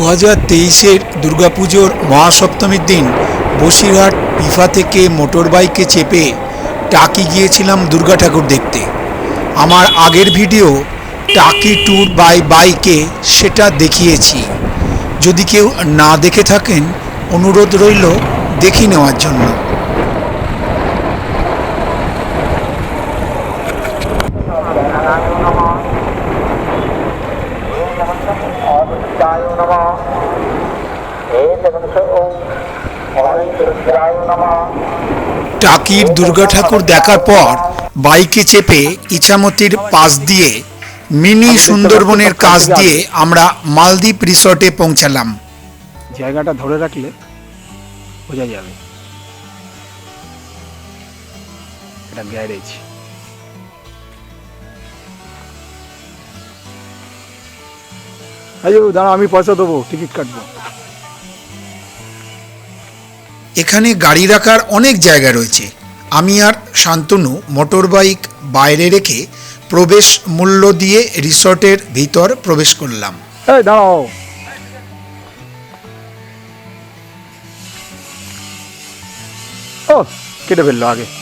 দু হাজার তেইশের দুর্গাপুজোর মহাসপ্তমীর দিন বসিরহাট পিফা থেকে মোটর বাইকে চেপে টাকি গিয়েছিলাম দুর্গা ঠাকুর দেখতে। আমার আগের ভিডিও টাকি ট্যুর বাই বাইকে সেটা দেখিয়েছি। যদি কেউ না দেখে থাকেন, অনুরোধ রইল দেখে নেওয়ার জন্য। টাকির দুর্গা ঠাকুর দেখার পর বাইকে চেপে ইছামতির পাশ দিয়ে মিনি সুন্দরবনের কাছ দিয়ে আমরা মালদ্বীপ রিসর্টে পৌঁছালাম। জায়গাটা ধরে রাখলে বোঝা যাবে। এটা গ্যারেজ। আমি পয়সা দেবো, টিকিট কাটবো। এখানে গাড়ি রাখার অনেক জায়গা রয়েছে। আমি আর শান্তনু মোটর বাইক বাইরে রেখে প্রবেশ মূল্য দিয়ে রিসর্টের ভিতর প্রবেশ করলাম। ও, কেটে ফেলল আগে।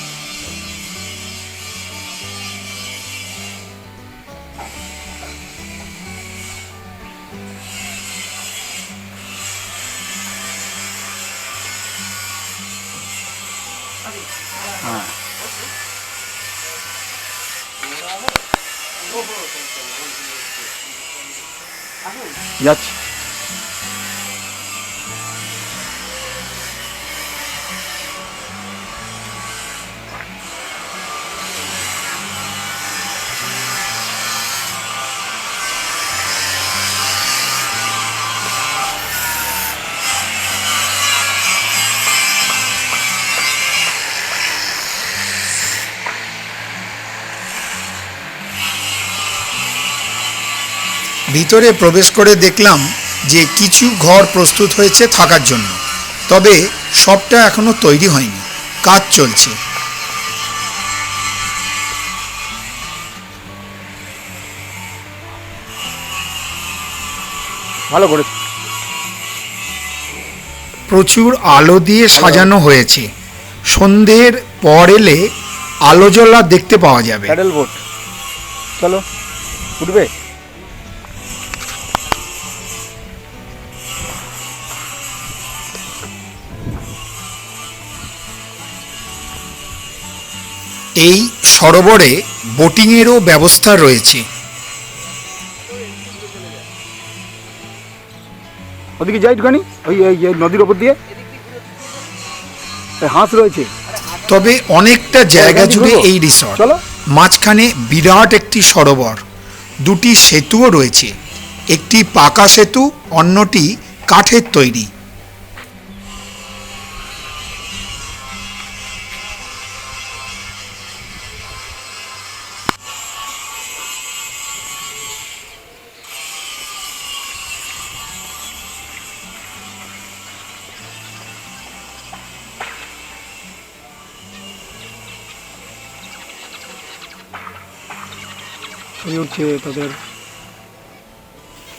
焼き ভিতরে প্রবেশ করে দেখলাম যে কিছু ঘর প্রস্তুত হয়েছে থাকার জন্য। তবে সবটা এখনও তৈরি হয়নি। কাজ চলছে। ভালো করেছে প্রচুর আলো দিয়ে সাজানো হয়েছে। সন্ধ্যের পর এলে আলো জ্বলা দেখতে পাওয়া যাবে। প্যাডেল বোট চলো উঠবে? এই সরোবরে বোটিংয়েরও ব্যবস্থা রয়েছে। ওদিকে যাই একটুখানি ওই ওই নদীর ওপর দিয়ে। হাঁস রয়েছে। তবে অনেকটা জায়গা জুড়ে এই রিসর্ট মাঝখানে বিরাট একটি সরোবর দুটি সেতুও রয়েছে। একটি পাকা সেতু অন্যটি কাঠের তৈরি।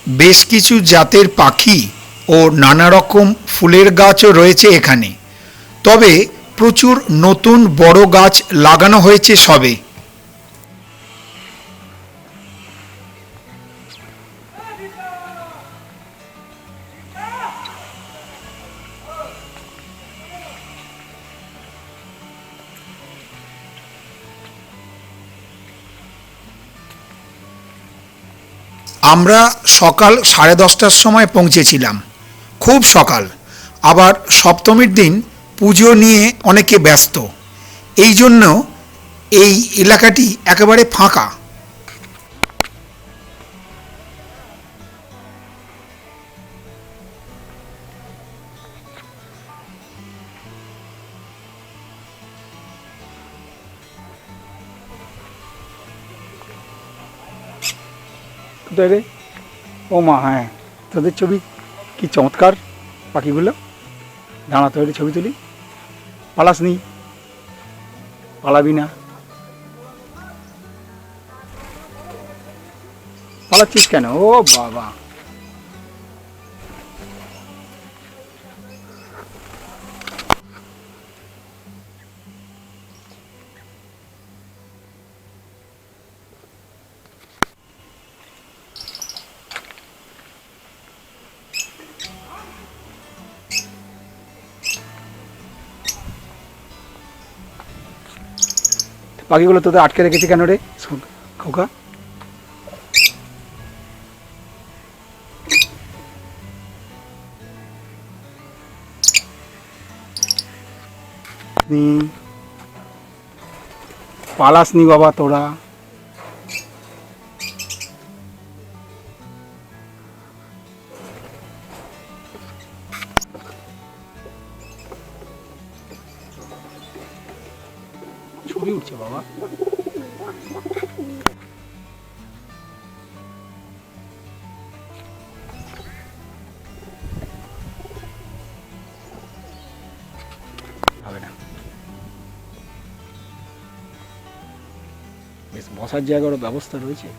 বেশ কিছু জাতের পাখি ও নানা রকম ফুলের গাছও রয়েছে এখানে। তবে প্রচুর নতুন বড় গাছ লাগানো হয়েছে সবে। আমরা সকাল সাড়ে দশটার সময় পৌঁছেছিলাম। খুব সকাল। আবার সপ্তমীর দিন পুজো নিয়ে অনেকে ব্যস্ত। এই জন্য এই এলাকাটি একেবারে ফাঁকা। কোথায় রে। ও মা হ্যাঁ। তোদের ছবি কি চমৎকার? পাখিগুলো। দাঁড়া, তোদের ছবি তুলি। পালাস নি। পালাবি না। পালাচ্ছিস কেন? ও বাবা। পাখিগুলো তোদের আটকে রেখেছি কেন রে? খোকা। পালাসনি বাবা তোরা। ছবি উঠছে বাবা। হবে না। বসার জায়গারও ব্যবস্থা রয়েছে।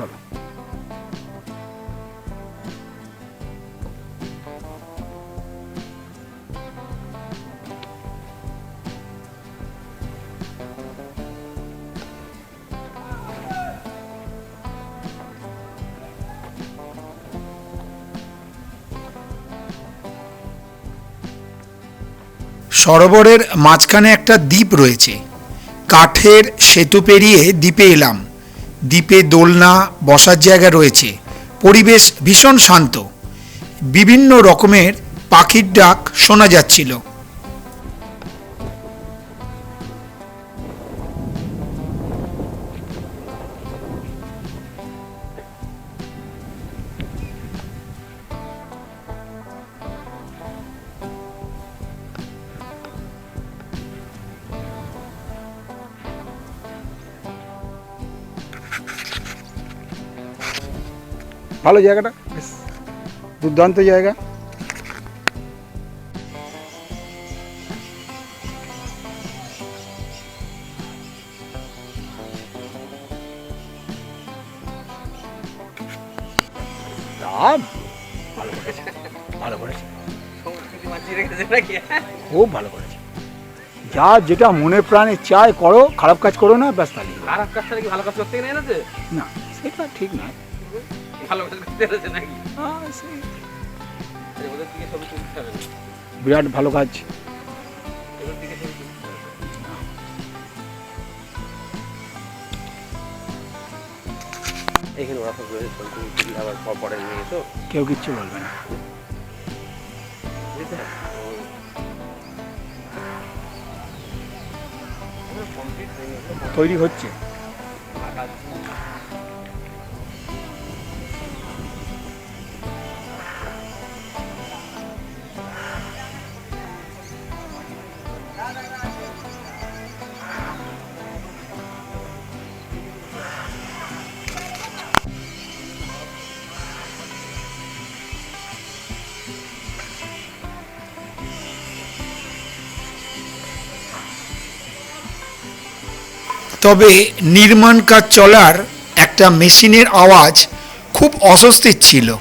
চলো সরোবরের মাঝখানে একটা দ্বীপ রয়েছে। কাঠের সেতু পেরিয়ে দ্বীপে এলাম। দ্বীপে দোলনা বসার জায়গা রয়েছে। পরিবেশ ভীষণ শান্ত। বিভিন্ন রকমের পাখির ডাক শোনা যাচ্ছিল। ভালো জায়গাটা? বেশ দুর্দান্ত জায়গা। তা ভালো করেছে। ভালো করেছে। খুব ভালো করেছে। যা যেটা মনে প্রাণে চায় করো খারাপ কাজ করো না ব্যাস তাহলে। খারাপ কাজটা কি ভালো কাজ করতে না সেটা ঠিক নয়। করতে নাকি? ওদের ছবি তুলতে হবে। বিরাট ভালো কাজ। এখানে ওরা সব আবার পর নিয়ে এসো কেউ কিচ্ছু বলবে না। হয়ে তৈরি হচ্ছে। তবে নির্মাণ কাজ চলার একটা মেশিনের আওয়াজ খুব অস্বস্তির ছিল।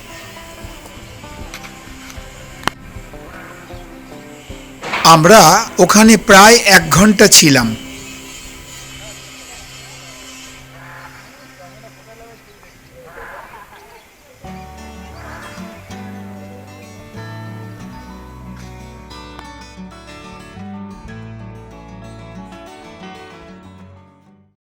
আমরা ওখানে প্রায় এক ঘণ্টা ছিলাম।